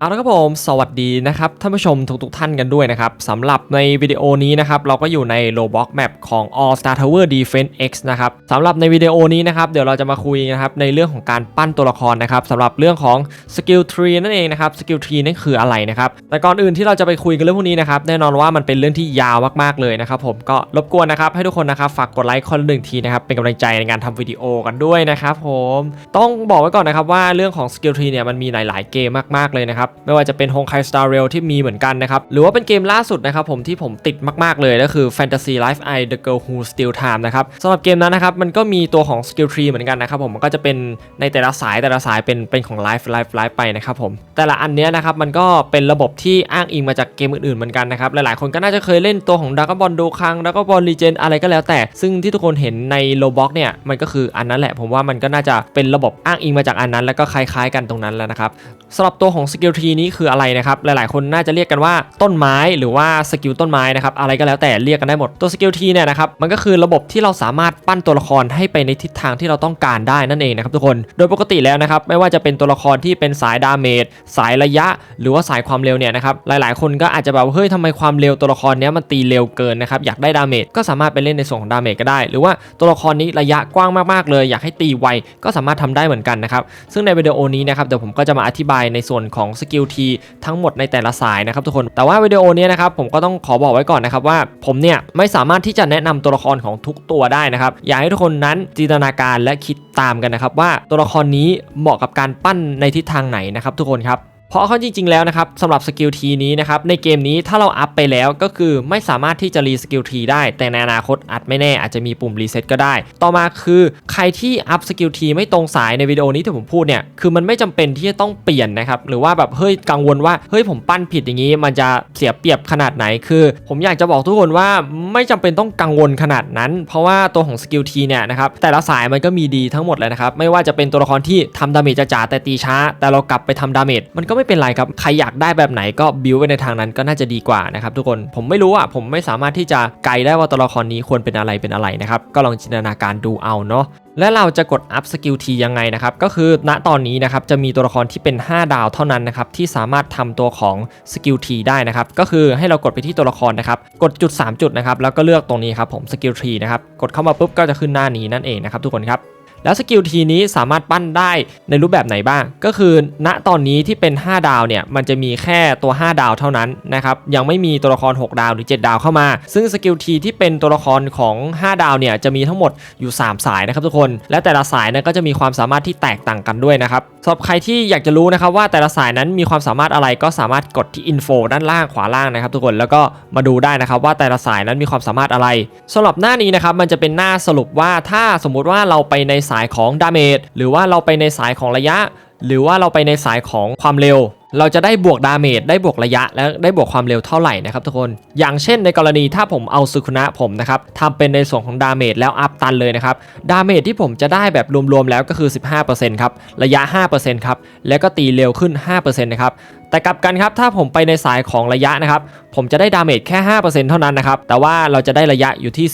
เอาละครับผมสวัสดีนะครับท่านผู้ชมทุกๆท่านกันด้วยนะครับสำหรับในวิดีโอนี้นะครับเราก็อยู่ใน Roblox Map ของ All Star Tower Defense X นะครับสำหรับในวิดีโอนี้นะครับเดี๋ยวเราจะมาคุยนะครับในเรื่องของการปั้นตัวละครนะครับสำหรับเรื่องของ Skill Tree นั่นเองนะครับ Skill Tree นั่นคืออะไรนะครับแต่ก่อนอื่นที่เราจะไปคุยกันเรื่องพวกนี้นะครับแน่นอนว่ามันเป็นเรื่องที่ยาวมากๆเลยนะครับผมก็รบกวนนะครับให้ทุกคนนะครับฝากกดไลค์คนละหนึ่งทีนะครับเป็นกำลังใจในการทำวิดีโอกันด้วยนะครับผมต้องบอกไว้ก่อนนะครับว่าเรื่องของ Skill Tree เนี่ยมันมีหลาย ๆ เกมมากๆเลยนะครับไม่ว่าจะเป็น Honkai Star Rail ที่มีเหมือนกันนะครับ หรือว่าเป็นเกมล่าสุดนะครับผมที่ผมติดมาก ๆ เลยก็คือ Fantasy Life I The Girl Who Steal Time นะครับสำหรับเกมนั้นนะครับมันก็มีตัวของ Skill Tree เหมือนกันนะครับผมมันก็จะเป็นในแต่ละสายแต่ละสายเป็นเป็นของ Life Life Life ไปนะครับผมแต่ละอันเนี้ยนะครับมันก็เป็นระบบที่อ้างอิงมาจากเกมอื่นๆเหมือนกันนะครับหลายๆคนก็น่าจะเคยเล่นตัวของ Dragon Ball Dokkan Dragon Ball Legend อะไรก็แล้วแต่ ซึ่งที่ทุกคนเห็นใน Roblox เนี่ยมันก็คืออันนั้นแหละผมว่ามันก็น่าจะเป็นระบบอ้างอิงมาจากอันนั้น แล้วก็คล้ายๆ กันตรงนั้นแล้วนะครับสำหรับตัวของ Skill Tree นี้คืออะไรนะครับ หลายๆ คนน่าจะเรียกกันว่าต้นไม้หรือว่าสกิลต้นไม้นะครับ อะไรก็แล้วแต่เรียกกันได้หมดตัว Skill Tree เนี่ยนะครับ มันก็คือระบบที่เราสามารถปั้นตัวละครให้ไปในทิศทางที่เราต้องการได้นั่นเองนะครับทุกคน โดยปกติแล้วนะครับ ไม่ว่าจะเป็นตัวละครที่เป็นสายดาเมจสายระยะ หรือว่าสายความเร็วเนี่ยนะครับ หลายๆ คนก็อาจจะแบบเฮ้ยทำไมความเร็วตัวละครเนี้ยมันตีเร็วเกินนะครับอยากได้ดาเมจก็สามารถไปเล่นในส่วนของดาเมจก็ได้ หรือว่าตัวละครนี้ระยะกว้างมากๆเลย อยากให้ตีไวก็สามารถทำได้เหมือนกันนะครับซึ่งในวิดีโอนี้นะครับเดี๋ยวผมก็จะมาอธิบายในส่วนของสกิลทีทั้งหมดในแต่ละสายนะครับทุกคนแต่ว่าวิดีโอนี้นะครับผมก็ต้องขอบอกไว้ก่อนนะครับว่าผมเนี่ยไม่สามารถที่จะแนะนำตัวละครของทุกตัวได้นะครับอยากให้ทุกคนนั้นจินตนาการและคิดตามกันนะครับว่าตัวละครนี้เหมาะกับการปั้นในทิศทางไหนนะครับทุกคนครับ เพราะเขาจริงๆแล้วนะครับสำหรับสกิลทีนี้นะครับในเกมนี้ถ้าเราอัพไปแล้วก็คือไม่สามารถที่จะรีสกิลทีได้ แต่ในอนาคตอาจไม่แน่อาจจะมีปุ่มรีเซ็ตก็ได้ ต่อมาคือใครที่อัพสกิลทีไม่ตรงสายในวิดีโอนี้ที่ผมพูดเนี่ยคือมันไม่จำเป็นที่จะต้องเปลี่ยนนะครับหรือว่าแบบเฮ้ยกังวลว่าเฮ้ยผมปั้นผิดอย่างนี้มันจะเสียเปรียบขนาดไหนคือ ผมอยากจะบอกทุกคนว่าไม่จำเป็นต้องกังวลขนาดนั้น เพราะว่าตัวของสกิลทีเนี่ยนะครับแต่ละสายมันก็มีดีทั้งหมดเลยนะครับไม่ว่าจะเป็นตัวละครที่ทำดาเมจจ๋าแต่ตีช้า แต่เรากลับไปทำดาเมจมันก็ไไม่เป็นไรครับ ใครอยากได้แบบไหนก็บิวไปในทางนั้นก็น่าจะดีกว่านะครับทุกคน ผมไม่รู้อะ ผมไม่สามารถที่จะไกด์ได้ว่าตัวละครนี้ควรเป็นอะไรเป็นอะไรนะครับ ก็ลองจินตนาการดูเอาเนาะและเราจะกดอัพสกิลทียังไงนะครับ ก็คือณตอนนี้นะครับจะมีตัวละครที่เป็น 5 ดาวเท่านั้นนะครับที่สามารถทำตัวของสกิลทีได้นะครับ ก็คือให้เรากดไปที่ตัวละครนะครับ กดจุด 3 จุดนะครับ แล้วก็เลือกตรงนี้ครับผมสกิลทีนะครับ กดเข้ามาปุ๊บก็จะขึ้นหน้านี้นั่นเองนะครับทุกคนครับ แล้วสกิลทีนี้สามารถปั้นได้ในรูปแบบไหนบ้าง ก็คือ ณตอนนี้ที่เป็น 5 ดาวเนี่ยมันจะมีแค่ตัว 5 ดาวเท่านั้นนะครับยังไม่มีตัวละคร 6 ดาวหรือ 7 ดาวเข้ามา ซึ่งสกิลทีที่เป็นตัวละครของ 5 ดาวเนี่ยจะมีทั้งหมดอยู่ 3 สายนะครับทุกคน และแต่ละสายนั้นก็จะมีความสามารถที่แตกต่างกันด้วยนะครับสำหรับใครที่อยากจะรู้นะครับว่าแต่ละสายนั้นมีความสามารถอะไรก็สามารถกดที่อินโฟด้านล่างขวาล่างนะครับทุกคนแล้วก็มาดูได้นะครับว่าแต่ละสายนั้นมีความสามารถอะไรสำหรับหน้านี้นะครับมันจะเป็นหน้าสรุปว่าถ้าสมมุติว่าเราไปในสายของดาเมจหรือว่าเราไปในสายของระยะ หรือว่าเราไปในสายของความเร็ว เราจะได้บวกดาเมจได้บวกระยะและได้บวกความเร็วเท่าไหร่นะครับทุกคน อย่างเช่นในกรณีถ้าผมเอาสุคุนะผมนะครับทำเป็นในส่วนของดาเมจแล้วอัพตันเลยนะครับดาเมจที่ผมจะได้แบบรวมๆแล้วก็คือ 15%ครับระยะ 5%ครับแล้วก็ตีเร็วขึ้น 5%นะครับแต่กลับกันครับถ้าผมไปในสายของระยะนะครับผมจะได้ดาเมจแค่ 5%เท่านั้นนะครับ แต่ว่าเราจะได้ระยะอยู่ที่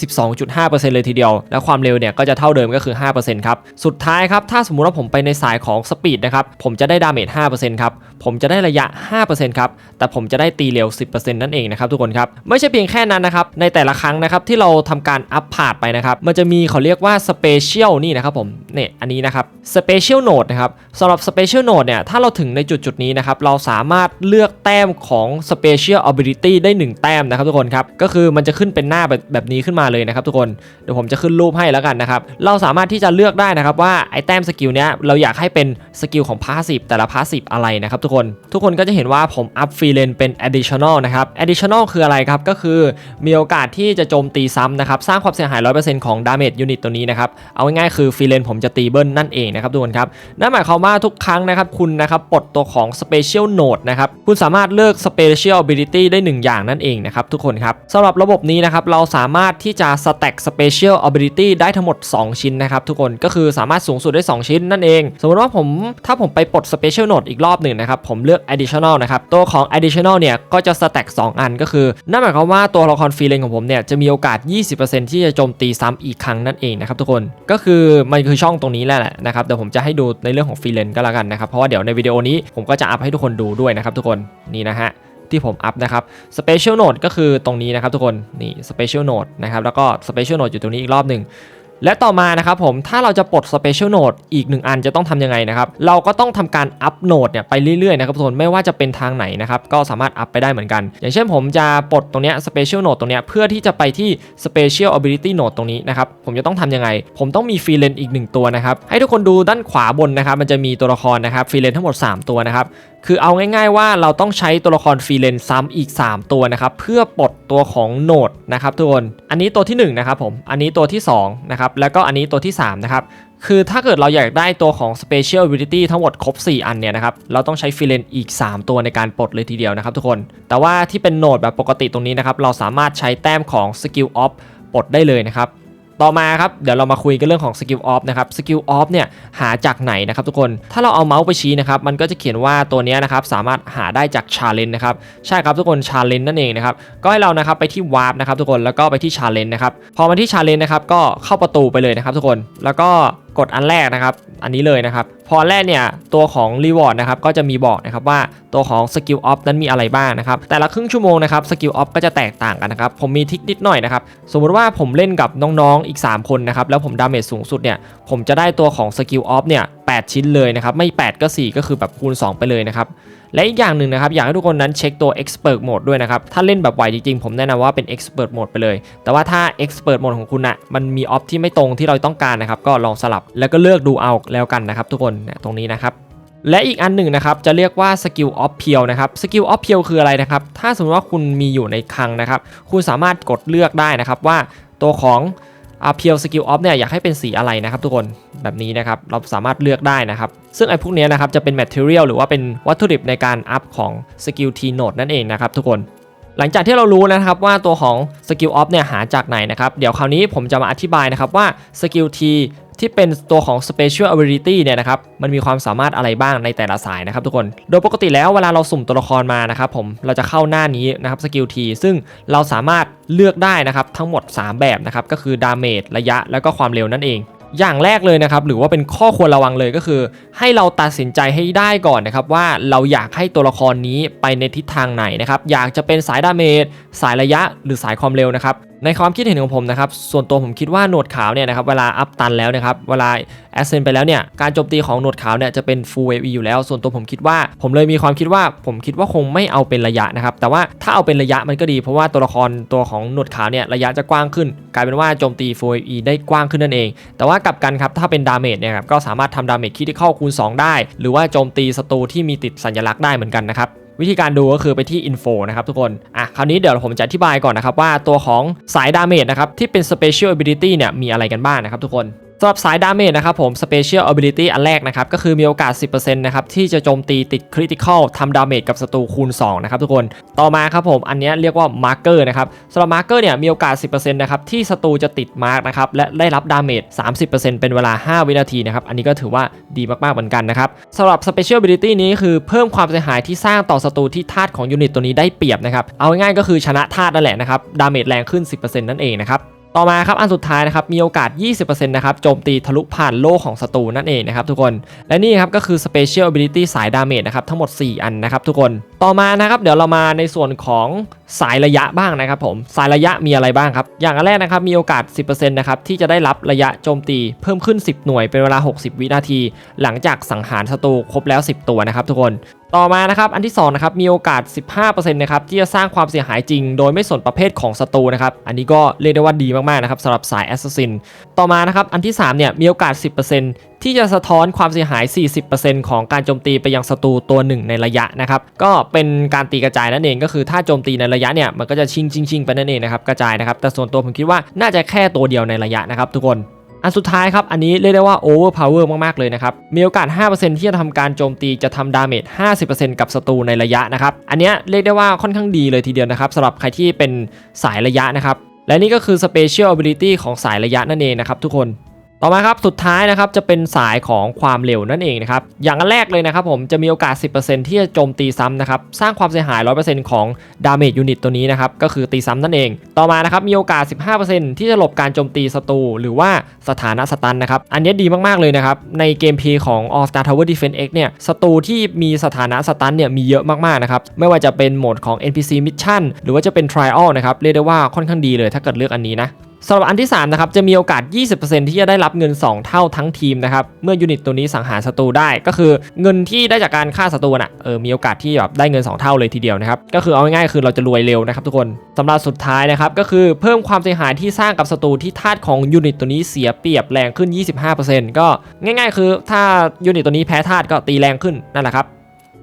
12.5%เลยทีเดียว แล้วความเร็วเนี่ยก็จะเท่าเดิมก็คือ 5%ครับ สุดท้ายครับ ถ้าสมมุติว่าผมไปในสายของสปีดนะครับ ผมจะได้ดาเมจ 5%ครับ ผมจะได้ระยะ 5%ครับ แต่ผมจะได้ตีเร็ว 10%นั่นเองนะครับทุกคนครับ ไม่ใช่เพียงแค่นั้นนะครับ ในแต่ละครั้งนะครับที่เราทำการอัพพาดไปนะครับ มันจะมีเขาเรียกว่าสเปเชียลนี่นะครับผม เนี่ยอันนี้นะครับสเปเชียลโนดนะครับสำหรับสเปเชียลโนดเนี่ย ถ้าเราถึงในจุดจุดนี้นะครับ เราสามารถเลือกแต้มของ Special Ability ได้ 1 แต้มนะครับทุกคนครับก็คือมันจะขึ้นเป็นหน้าแบบแบบนี้ขึ้นมาเลยนะครับทุกคนเดี๋ยวผมจะขึ้นรูปให้แล้วกันนะครับเราสามารถที่จะเลือกได้นะครับว่าไอแต้มสกิลเนี้ยเราอยากให้เป็นสกิลของพาสซีฟแต่ละพาสซีฟอะไรนะครับทุกคนทุกคนก็จะเห็นว่าผมอัพฟรีเลนเป็น additional นะครับ additional คืออะไรครับก็คือมีโอกาสที่จะโจมตีซ้ำนะครับสร้างความเสียหาย 100%ของ damage unit ตัวนี้นะครับเอาง่ายๆคือฟรีเลนผมจะตีเบิ้ลนั่นเองนะครับทุกคนครับนั่นหมายความว่าทุกครั้งนะครับคุณนะครับปลดตัวของ special node นะครับคุณสามารถเลือก special ability ได้ 1อย่างนั่นเองนะครับทุกคนครับสำหรับระบบนี้นะครับเราสามารถที่จะ stack special ability ได้ทั้งหมด 2 ชิ้นนะครับทุกคนก็คือสามารถสูงสุดได้ 2 ชิ้นนั่นเอง สมมติว่าผมถ้าผมไปปลด special node อีกรอบหนึ่งนะครับผมเลือก additional นะครับตัวของ additional เนี่ยก็จะ stack 2 อันก็คือนั่นหมายความว่าตัวละครฟรีเลนของผมเนี่ยจะมีโอกาส 20%ที่จะโจมตีซ้ำอีกครั้งนั่นเองนะครับทุกคนก็คือมันคือช่องตรงนี้แหละนะครับเดี๋ยวผมจะให้ดูในเรื่องของฟรีเลนก็แล้วกันนะครับเพราะว่าเดี๋ยวในวิดีโอนี้ผมก็จะอัพให้ทุกคนดูด้วยนะครับทุกคนนี่นะฮะ ที่ผมอัพนะครับ Special Note ก็คือตรงนี้นะครับทุกคน นี่ Special Note นะครับ แล้วก็ Special Note อยู่ตรงนี้อีกรอบหนึ่ง และต่อมานะครับผมถ้าเราจะปลด Special Note อีกหนึ่งอันจะต้องทำยังไงนะครับเราก็ต้องทำการอัพโหนดเนี่ยไปเรื่อยๆนะครับทุกคนไม่ว่าจะเป็นทางไหนนะครับก็สามารถอัพไปได้เหมือนกัน อย่างเช่นผมจะปลดตรงเนี้ย Special Note ตรงเนี้ยเพื่อที่จะไปที่ Special Ability Note ตรงนี้นะครับผมจะต้องทำยังไง ผมต้องมีฟรีเลนอีกหนึ่งตัวนะครับให้ทุกคนดูด้านขวาบนนะครับมันจะมีตัวละครนะครับฟรีเลนทั้งหมด 3 ตัวนะครับคือเอาง่ายๆว่าเราต้องใช้ตัวละครฟรีเลนซ้ำอีก 3 ตัวนะครับเพื่อปลดตัวของโหนดนะครับทุกคนอันนี้ตัวที่1นะครับผมอันนี้ตัวที่2นะครับแล้วก็อันนี้ตัวที่3นะครับคือถ้าเกิดเราอยากได้ตัวของ Special Ability ทั้งหมดครบ 4 อันเนี่ยนะครับเราต้องใช้ฟิเลนอีก 3 ตัวในการปลดเลยทีเดียวนะครับทุกคน แต่ว่าที่เป็นโหนดแบบปกติตรงนี้นะครับเราสามารถใช้แต้มของ Skill Off ปลดได้เลยนะครับ ต่อมาครับเดี๋ยวเรามาคุยกันเรื่องของ Skill Off นะครับ Skill Off เนี่ยหาจากไหนนะครับทุกคนถ้าเราเอาเมาส์ไปชี้นะครับมันก็จะเขียนว่าตัวนี้นะครับสามารถหาได้จาก Challenge นะครับใช่ครับทุกคน Challenge นั่นเองนะครับก็ให้เรานะครับไปที่ Warp นะครับทุกคนแล้วก็ไปที่ Challenge นะครับพอมาที่ Challenge นะครับก็เข้าประตูไปเลยนะครับทุกคนแล้วก็กดอันแรกนะครับ อันนี้เลยนะครับ พอแรกเนี่ย ตัวของ Reward นะครับ ก็จะมีบอกนะครับว่าตัวของ Skill Off นั้นมีอะไรบ้างนะครับ แต่ละครึ่งชั่วโมงนะครับ Skill Off ก็จะแตกต่างกันนะครับ ผมมีทิกนิดหน่อยนะครับ สมมุติว่าผมเล่นกับน้องๆอีก 3 คนนะครับ แล้วผมดาเมจสูงสุดเนี่ย ผมจะได้ตัวของ Skill Off เนี่ย8ชิ้นเลยนะครับ ไม่ 8 ก็ 4 ก็คือแบบคูณ 2 ไปเลยนะครับ และอีกอย่างหนึ่งนะครับ อยากให้ทุกคนนั้นเช็คตัว Expert Mode ด้วยนะครับ ถ้าเล่นแบบไหวจริงๆ ผมแนะนำว่าเป็น Expert Mode ไปเลย แต่ว่าถ้า Expert Mode ของคุณอะมันมีออฟที่ไม่ตรงที่เราต้องการนะครับ ก็ลองสลับแล้วก็เลือกดูเอาแล้วกันนะครับ ทุกคนเนี่ยตรงนี้นะครับและอีกอันหนึ่งนะครับจะเรียกว่า Skill Off p e e l นะครับ Skill Off p e e l คืออะไรนะครับ ถ้าสมมติว่าคุณมีอยู่ในคลังนะครับ คุณสามารถกดเลือกได้นะครับว่าตัวของ อ่า p e e l Skill Off เนี่ยอยากให้เป็นสีอะไรนะครับทุกคนแบบนี้นะครับเราสามารถเลือกได้นะครับ ซึ่งไอ้พวกนี้นะครับจะเป็น Material หรือว่าเป็นวัตถุดิบในการอัพของ Skill T Node นั่นเองนะครับทุกคนหลังจากที่เรารู้แล้วนะครับว่าตัวของ Skill Off เนี่ยหาจากไหนนะครับ เดี๋ยวคราวนี้ผมจะมาอธิบายนะครับว่า Skill T ที่ ที่เป็นตัวของ Special Ability เนี่ยนะครับมันมีความสามารถอะไรบ้างในแต่ละสายนะครับทุกคน โดยปกติแล้วเวลาเราสุ่มตัวละครมานะครับผมเราจะเข้าหน้านี้นะครับ Skill T ซึ่งเราสามารถเลือกได้นะครับทั้งหมด 3 แบบนะครับก็คือ Damage ระยะแล้วก็ความเร็วนั่นเองอย่างแรกเลยนะครับหรือว่าเป็นข้อควรระวังเลยก็คือ ให้เราตัดสินใจให้ได้ก่อนนะครับว่าเราอยากให้ตัวละครนี้ไปในทิศทางไหนนะครับอยากจะเป็นสายดาเมจสายระยะหรือสายความเร็วนะครับ ในความคิดเห็นของผมนะครับ ส่วนตัวผมคิดว่าหนวดขาวเนี่ยนะครับ เวลาอัพตันแล้วนะครับ เวลาแอสเซนไปแล้วเนี่ย การโจมตีของหนวดขาวเนี่ยจะเป็น full AV อยู่แล้ว ส่วนตัวผมคิดว่า ผมเลยมีความคิดว่า ผมคิดว่าคงไม่เอาเป็นระยะนะครับ แต่ว่าถ้าเอาเป็นระยะมันก็ดี เพราะว่าตัวละครตัวของหนวดขาวเนี่ยระยะจะกว้างขึ้น กลายเป็นว่าโจมตี full AV ได้กว้างขึ้นนั่นเอง แต่ว่ากลับกันครับ ถ้าเป็นดาเมจเนี่ยครับ ก็สามารถทำดาเมจคิดที่เข้าคูณ 2 ได้ หรือว่าโจมตีศัตรูที่มีติดสัญลักษณ์ได้เหมือนกันนะครับ วิธีการดูก็คือไปที่ info นะครับทุกคน อะคราวนี้เดี๋ยวผมจะอธิบายก่อนนะครับว่าตัวของสายดาเมจนะครับที่เป็น special ability เนี่ยมีอะไรกันบ้างนะครับทุกคน สำหรับสายดาเมจนะครับผม special ability อันแรกนะครับ ก็คือมีโอกาส 10%นะครับ ที่จะโจมตีติด critical ทำดาเมจกับศัตรูคูณ 2 นะครับทุกคนต่อมาครับผม อันนี้เรียกว่า marker นะครับสำหรับ marker เนี่ยมีโอกาส 10%นะครับ ที่ศัตรูจะติด mark นะครับ และได้รับดาเมจ 30%เป็นเวลา 5 วินาทีนะครับ อันนี้ก็ถือว่าดีมากๆเหมือนกันนะครับสำหรับ special ability นี้คือเพิ่มความเสียหายที่สร้างต่อศัตรูที่ธาตุของยูนิตตัวนี้ได้เปรียบนะครับเอาง่ายๆก็คือชนะธาตุนั่นแหละนะครับดาเมจแรงขึ้น 10%นั่นเองนะครับ ต่อมาครับอันสุดท้ายนะครับมีโอกาส 20%นะครับโจมตีทะลุผ่านโล่ของศัตรูนั่นเองนะครับทุกคนและนี่ครับก็คือ Special Ability สายดาเมจนะครับทั้งหมด 4 อันนะครับทุกคนต่อมานะครับเดี๋ยวเรามาในส่วนของสายระยะบ้างนะครับผมสายระยะมีอะไรบ้างครับอย่างแรกนะครับมีโอกาส 10%นะครับที่จะได้รับระยะโจมตีเพิ่มขึ้น 10 หน่วยเป็นเวลา 60 วินาที หลังจากสังหารศัตรูครบแล้ว 10 ตัวนะครับทุกคนต่อมานะครับอันที่2นะครับมีโอกาส 15%นะครับที่จะสร้างความเสียหายจริง โดยไม่สนประเภทของศัตรูนะครับอันนี้ก็เรียกได้ว่าดีมากๆนะครับสำหรับสาย Assassin ต่อมานะครับอันที่3เนี่ยมีโอกาส 10%ที่จะสะท้อนความเสียหาย 40%ของการโจมตีไปยังศัตรูตัวหนึ่งในระยะนะครับก็เป็นการตีกระจายนั่นเองก็คือถ้าโจมตีในระยะเนี่ยมันก็จะชิงชิงชิงไปนั่นเองนะครับกระจายนะครับแต่ส่วนตัวผมคิดว่าน่าจะแค่ตัวเดียวในระยะนะครับทุกคน อันสุดท้ายครับ อันนี้เรียกได้ว่าโอเวอร์พาวเวอร์มากๆเลยนะครับ มีโอกาส 5%ที่จะทำการโจมตีจะทำดาเมจ 50%กับศัตรูในระยะนะครับ อันเนี้ยเรียกได้ว่าค่อนข้างดีเลยทีเดียวนะครับสำหรับใครที่เป็นสายระยะนะครับ และนี่ก็คือ special ability ของสายระยะนั่นเองนะครับทุกคน ต่อมาครับสุดท้ายนะครับจะเป็นสายของความเร็วนั่นเองนะครับอย่างแรกเลยนะครับผมจะมีโอกาส 10%ที่จะโจมตีซ้ำนะครับสร้างความเสียหาย 100%ของดาเมจยูนิตตัวนี้นะครับก็คือตีซ้ำนั่นเอง ต่อมานะครับมีโอกาส 15%ที่จะหลบการโจมตีศัตรูหรือว่าสถานะสตันนะครับอันนี้ดีมากๆเลยนะครับในเกมเพลย์ของ All Star Tower Defense X เนี่ยศัตรูที่มีสถานะสตันเนี่ยมีเยอะมากๆนะครับไม่ว่าจะเป็นโหมดของ NPC Mission หรือว่าจะเป็น Trial นะครับเรียกได้ว่าค่อนข้างดีเลยถ้าเกิดเลือกอันนี้นะ สำหรับอันที่3นะครับจะมีโอกาส 20%ที่จะได้รับเงิน 2 เท่าทั้งทีมนะครับเมื่อยูนิตตัวนี้สังหารศัตรูได้ก็คือเงินที่ได้จากการฆ่าศัตรูน่ะเออมีโอกาสที่แบบได้เงิน 2 เท่าเลยทีเดียวนะครับก็คือเอาง่ายๆคือเราจะรวยเร็วนะครับทุกคนสำหรับสุดท้ายนะครับก็คือเพิ่มความเสียหายที่สร้างกับศัตรูที่ธาตุของยูนิตตัวนี้เสียเปรียบแรงขึ้น 25%ก็ง่าย ๆ คือถ้ายูนิตตัวนี้แพ้ธาตุก็ตีแรงขึ้นนั่นแหละครับ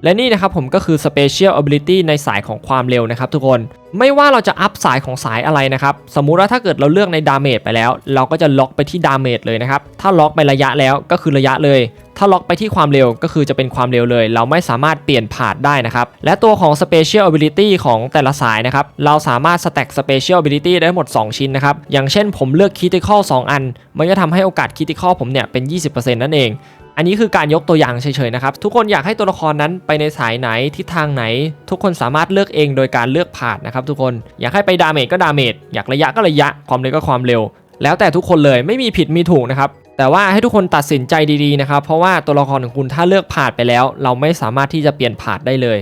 และนี่นะครับผมก็คือ Special Ability ในสายของความเร็วนะครับทุกคนไม่ว่าเราจะอัพสายของสายอะไรนะครับสมมุติว่าถ้าเกิดเราเลือกในดาเมจไปแล้ว เราก็จะล็อกไปที่ดาเมจเลยนะครับถ้าล็อกไประยะแล้วก็คือระยะเลย ถ้าล็อกไปที่ความเร็วก็คือจะเป็นความเร็วเลย เราไม่สามารถเปลี่ยนผ่านได้นะครับและตัวของ Special Ability ของแต่ละสายนะครับเราสามารถ Stack Special Ability ได้หมด 2 ชิ้นนะครับอย่างเช่นผมเลือก Critical 2 อัน มันจะทำให้โอกาส Critical ผมเนี่ยเป็น 20%นั่นเอง อันนี้คือการยกตัวอย่างเฉยๆนะครับ ทุกคนอยากให้ตัวละครนั้นไปในสายไหนทิศทางไหน ทุกคนสามารถเลือกเองโดยการเลือกผ่านนะครับทุกคนอยากให้ไปดาเมจก็ดาเมจอยากระยะก็ระยะความเร็วก็ความเร็ว แล้วแต่ทุกคนเลยไม่มีผิดมีถูกนะครับแต่ว่าให้ทุกคนตัดสินใจดีๆนะครับเพราะว่าตัวละครของคุณถ้าเลือกผ่านไปแล้ว เราไม่สามารถที่จะเปลี่ยนผ่านได้เลย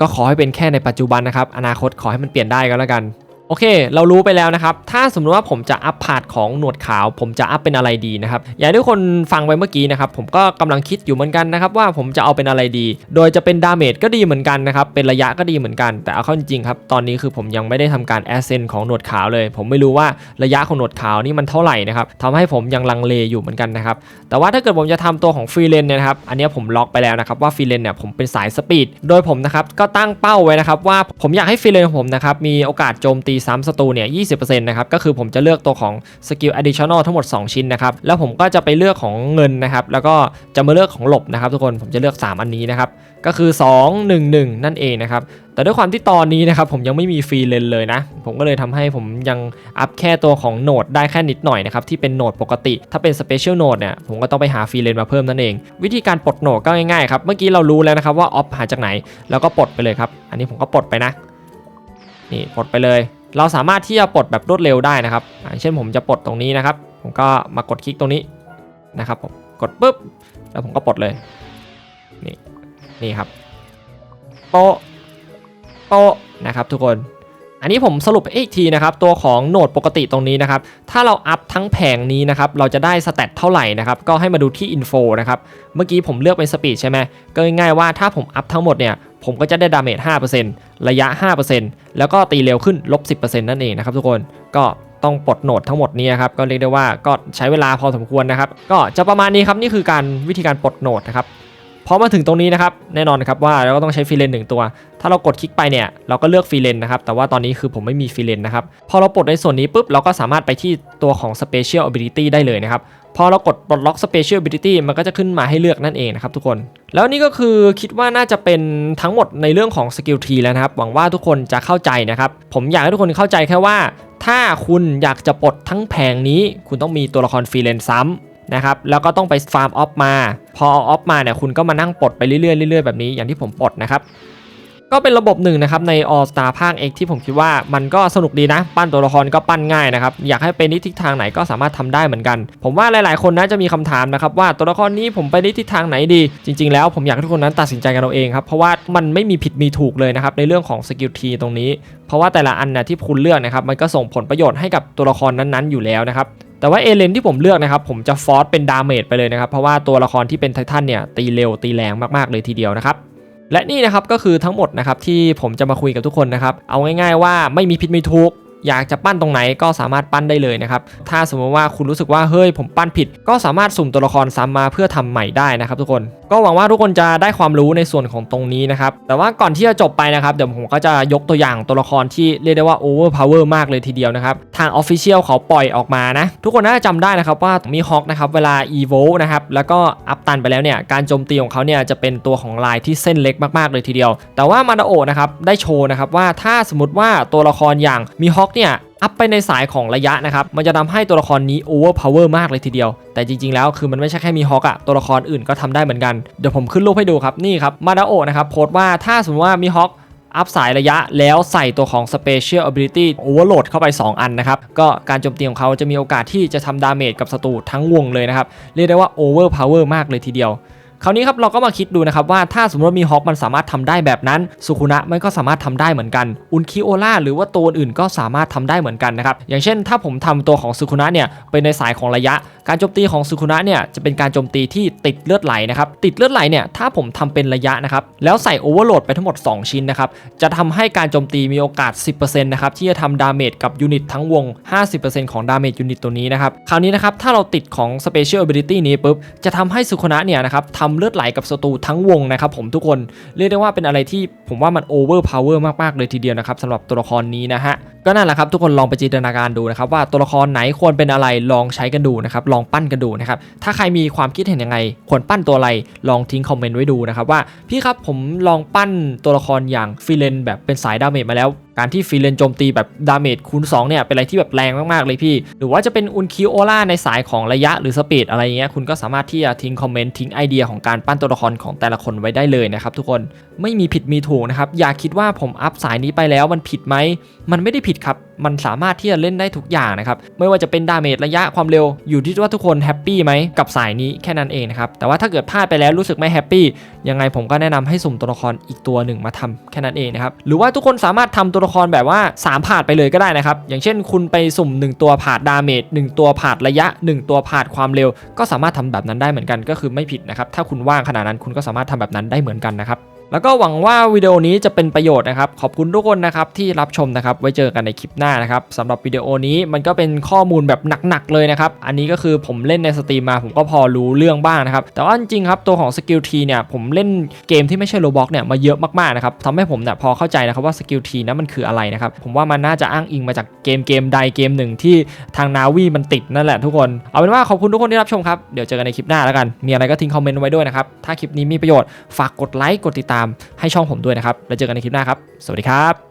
ก็ขอให้เป็นแค่ในปัจจุบันนะครับอนาคตขอให้มันเปลี่ยนได้ก็แล้วกัน โอเค เรารู้ไปแล้วนะครับ ถ้าสมมติว่าผมจะอัพพาร์ทของหนวดขาว ผมจะอัพเป็นอะไรดีนะครับ อย่างที่คนฟังไปเมื่อกี้นะครับ ผมก็กำลังคิดอยู่เหมือนกันนะครับว่าผมจะเอาเป็นอะไรดี โดยจะเป็นดาเมจก็ดีเหมือนกันนะครับ เป็นระยะก็ดีเหมือนกัน แต่เอาเข้าจริงครับ ตอนนี้คือผมยังไม่ได้ทำการแอสเซนของหนวดขาวเลย ผมไม่รู้ว่าระยะของหนวดขาวนี่มันเท่าไหร่นะครับทำให้ผมยังลังเลอยู่เหมือนกันนะครับ แต่ว่าถ้าเกิดผมจะทำตัวของฟรีเลนเนี่ยนะครับ อันนี้ผมล็อกไปแล้วนะครับว่าฟรีเลนเนี่ยผมเป็นสายสปีด โดยผมนะครับก็ตั้งเป้าไว้นะครับว่าผมอยากให้ฟรีเลนของผมนะครับมีโอกาสโจมตีซ้ำศัตรูเนี่ย 20%นะครับ ก็คือผมจะเลือกตัวของสกิล additional ทั้งหมด 2 ชิ้นนะครับ แล้วผมก็จะไปเลือกของเงินนะครับ แล้วก็จะมาเลือกของหลบนะครับทุกคน ผมจะเลือก 3 อันนี้นะครับ ก็คือ 2 1 1 นั่นเองนะครับ แต่ด้วยความที่ตอนนี้นะครับผมยังไม่มีฟรีเลนเลยนะ ผมก็เลยทำให้ผมยังอัพแค่ตัวของโหนดได้แค่นิดหน่อยนะครับที่เป็นโหนดปกติ ถ้าเป็น Special Node เนี่ยผมก็ต้องไปหาฟรีเลนมาเพิ่มนั่นเอง วิธีการปลดโหนดก็ง่ายๆครับ เมื่อกี้เรารู้แล้วนะครับว่าออฟหาจากไหน แล้วก็ปลดไปเลยครับ อันนี้ผมก็ปลดไปนะนี่ปลดไปเลย เราสามารถที่จะปลดแบบรวดเร็วได้นะครับอย่างเช่นผมจะปลดตรงนี้นะครับ ผมก็มากดคลิกตรงนี้นะครับผมกดปุ๊บแล้วผมก็ปลดเลยนี่นี่ครับโปโปนะครับทุกคน อันนี้ผมสรุปอีกทีนะครับตัวของโหนดปกติตรงนี้นะครับถ้าเราอัพทั้งแผงนี้นะครับเราจะได้สเตตเท่าไหร่นะครับก็ให้มาดูที่อินโฟนะครับเมื่อกี้ผมเลือกเป็นสปีดใช่ไหมก็ง่ายๆว่าถ้าผมอัพทั้งหมดเนี่ยผมก็จะได้ดาเมจ5%ระยะ 5%แล้วก็ตีเร็วขึ้นลบ 10%นั่นเองนะครับทุกคนก็ต้องปลดโหนดทั้งหมดนี้ครับก็เรียกได้ว่าก็ใช้เวลาพอสมควรนะครับก็จะประมาณนี้ครับนี่คือการวิธีการปลดโหนดนะครับ พอมาถึงตรงนี้นะครับแน่นอนครับว่าเราก็ต้องใช้ฟรีเลนหนึ่งตัว ถ้าเรากดคลิกไปเนี่ยเราก็เลือกฟรีเลนนะครับแต่ว่าตอนนี้คือผมไม่มีฟรีเลนนะครับพอเราปลดในส่วนนี้ปุ๊บเราก็สามารถไปที่ตัวของ Special Ability ได้เลยนะครับพอเรากดปลดล็อก Special Ability มันก็จะขึ้นมาให้เลือกนั่นเองนะครับทุกคน แล้วนี่ก็คือคิดว่าน่าจะเป็นทั้งหมดในเรื่องของสกิลทีแล้วนะครับ หวังว่าทุกคนจะเข้าใจนะครับ ผมอยากให้ทุกคนเข้าใจแค่ว่า ถ้าคุณอยากจะปลดทั้งแผงนี้ คุณต้องมีตัวละครฟรีเลนซ้ำ นะครับแล้วก็ต้องไปฟาร์มออฟมา พอเอาออฟมาเนี่ยคุณก็มานั่งปลดไปเรื่อยๆเรื่อยๆแบบนี้อย่างที่ผมปลดนะครับก็เป็นระบบหนึ่งนะครับใน All Star ภาค X ที่ผมคิดว่ามันก็สนุกดีนะ ปั้นตัวละครก็ปั้นง่ายนะครับ อยากให้เป็นทิศทางไหนก็สามารถทำได้เหมือนกัน ผมว่าหลายๆ คนน่าจะมีคำถามนะครับว่าตัวละครนี้ผมไปในทิศทางไหนดี จริง ๆ แล้วผมอยากให้ทุกคนนั้นตัดสินใจกันเอาเองครับ เพราะว่ามันไม่มีผิดมีถูกเลยนะครับในเรื่องของสกิลทีตรงนี้ เพราะว่าแต่ละอันนะที่คุณเลือกนะครับมันก็ส่งผลประโยชน์ให้กับตัวละครนั้นๆอยู่แล้วนะครับ แต่ว่าเอเลนที่ผมเลือกนะครับผมจะฟอร์สเป็นดาเมจไปเลยนะครับเพราะว่าตัวละครที่เป็นไททันเนี่ยตีเร็วตีแรงมากๆเลยทีเดียวนะครับและนี่นะครับก็คือทั้งหมดนะครับที่ผมจะมาคุยกับทุกคนนะครับเอาง่ายๆว่าไม่มีผิดไม่ถูก อยากจะปั้นตรงไหนก็สามารถปั้นได้เลยนะครับ ถ้าสมมติว่าคุณรู้สึกว่าเฮ้ยผมปั้นผิด ก็สามารถสุ่มตัวละครซ้ำมาเพื่อทำใหม่ได้นะครับทุกคน ก็หวังว่าทุกคนจะได้ความรู้ในส่วนของตรงนี้นะครับ แต่ว่าก่อนที่จะจบไปนะครับ เดี๋ยวผมก็จะยกตัวอย่างตัวละครที่เรียกได้ว่า over power มากเลยทีเดียวนะครับ ทาง Official เขาปล่อยออกมานะ ทุกคนน่าจะจำได้นะครับว่ามีฮอกนะครับเวลา evo นะครับแล้วก็อัพตันไปแล้วเนี่ยการโจมตีของเขาเนี่ยจะเป็นตัวของลายที่เส้นเล็กมากๆเลยทีเดียว แต่ว่ามานาโอนะครับได้โชว์นะครับว่าถ้าสมมติว่าตัวละครอย่างมีฮอกเนี่ยอัพไปในสายของระยะนะครับ มันจะทำให้ตัวละครนี้โอเวอร์พาวเวอร์มากเลยทีเดียว แต่จริงๆ แล้วคือมันไม่ใช่แค่มีฮอกอะตัวละครอื่นก็ทำได้เหมือนกัน เดี๋ยวผมขึ้นรูปให้ดูครับ นี่ครับ มาดาโอะนะครับ โพสต์ว่าถ้าสมมติว่ามีฮอกอัพสายระยะแล้วใส่ตัวของ Special Ability Overload เข้าไป 2 อันนะครับ ก็การโจมตีของเขาจะมีโอกาสที่จะทำดาเมจกับศัตรูทั้งวงเลยนะครับ เรียกได้ว่า Overpower มากเลยทีเดียว คราวนี้ครับเราก็มาคิดดูนะครับว่าถ้าสมมติว่ามีฮอกมันสามารถทำได้แบบนั้นสุคุนะมันก็สามารถทำได้เหมือนกันอุนคิโอล่าหรือว่าตัวอื่นก็สามารถทำได้เหมือนกันนะครับอย่างเช่น ถ้าผมทำตัวของสุคุนะเนี่ยเป็นในสายของระยะ การโจมตีของสุคุนะเนี่ยจะเป็นการโจมตีที่ติดเลือดไหลนะครับติดเลือดไหลเนี่ยถ้าผมทำเป็นระยะนะครับแล้วใส่โอเวอร์โหลดไปทั้งหมด 2 ชิ้นนะครับจะทำให้การโจมตีมีโอกาส 10%นะครับที่จะทำดาเมจกับยูนิตทั้งวง 50%ของดาเมจยูนิตตัวนี้นะครับคราวนี้นะครับถ้าเราติดของ Special Ability นี้ปุ๊บจะทำให้สุคุนะเนี่ยนะครับทำเลือดไหลกับศัตรูทั้งวงนะครับผมทุกคนเรียกได้ว่าเป็นอะไรที่ผมว่ามันโอเวอร์พาวเวอร์มากๆเลยทีเดียวนะครับสำหรับตัวละครนี้นะฮะก็นั่นแหละครับทุกคนลองไปจินตนาการดูนะครับว่าตัวละครไหนควรเป็นอะไรลองใช้กันดูนะครับลองปั้นกันดูนะครับถ้าใครมีความคิดเห็นยังไง ควรปั้นตัวอะไรลองทิ้งคอมเมนต์ไว้ดูนะครับว่าพี่ครับผมลองปั้นตัวละครอย่างฟิเลนแบบเป็นสายดาเมจมาแล้ว การที่ฟิเลนโจมตีแบบดาเมจคูณ2เนี่ยเป็นอะไรที่แบบแรงมากๆเลยพี่ หรือว่าจะเป็นอุนคิโอล่าในสายของระยะหรือสปีดอะไรเงี้ยคุณก็สามารถที่จะทิ้งคอมเมนต์ทิ้งไอเดียของการปั้นตัวละครของแต่ละคนไว้ได้เลยนะครับทุกคนไม่มีผิดมีถูกนะครับอย่าคิดว่าผมอัพสายนี้ไปแล้วมันผิดไหมมันไม่ได้ผิดครับ มันสามารถที่จะเล่นได้ทุกอย่างนะครับ ไม่ว่าจะเป็นดาเมจระยะความเร็ว อยู่ที่ว่าทุกคนแฮปปี้ไหมกับสายนี้แค่นั้นเองนะครับ แต่ว่าถ้าเกิดพลาดไปแล้วรู้สึกไม่แฮปปี้ ยังไงผมก็แนะนำให้สุ่มตัวละครอีกตัวหนึ่งมาทำแค่นั้นเองนะครับ หรือว่าทุกคนสามารถทำตัวละครแบบว่า 3 ผาดไปเลยก็ได้นะครับ อย่างเช่น คุณไปสุ่ม 1 ตัวผาดดาเมจ1ตัวผาดระยะ 1 ตัวผาดความเร็ว ก็สามารถทำแบบนั้นได้เหมือนกันก็คือไม่ผิดนะครับ ถ้าคุณว่างขนาดนั้นคุณก็สามารถทำแบบนั้นได้เหมือนกันนะครับ แล้วก็หวังว่าวิดีโอนี้จะเป็นประโยชน์นะครับ ขอบคุณทุกคนนะครับที่รับชมนะครับ ไว้เจอกันในคลิปหน้านะครับสำหรับวิดีโอนี้มันก็เป็นข้อมูลแบบหนักๆเลยนะครับ อันนี้ก็คือผมเล่นในสตรีมมาผมก็พอรู้เรื่องบ้างนะครับ แต่ว่าจริงครับตัวของสกิลทีเนี่ยผมเล่นเกมที่ไม่ใช่โรบ็อกเนี่ยมาเยอะมากๆนะครับทำให้ผมเนี่ยพอเข้าใจนะครับว่าสกิลทีนั้นมันคืออะไรนะครับ ผมว่ามันน่าจะอ้างอิงมาจากเกมเกมใดเกมหนึ่งที่ทางนาวีมันติดนั่นแหละทุกคน เอาเป็นว่าขอบคุณทุกคนที่รับชมครับ เดี๋ยวเจอกันในคลิปหน้าแล้วกัน มีอะไรก็ทิ้งคอมเมนต์ไว้ด้วยนะครับ ถ้าคลิปนี้มีประโยชน์ ฝากกดไลค์ กดติดตามให้ช่องผมด้วยนะครับ แล้วเจอกันในคลิปหน้าครับ สวัสดีครับ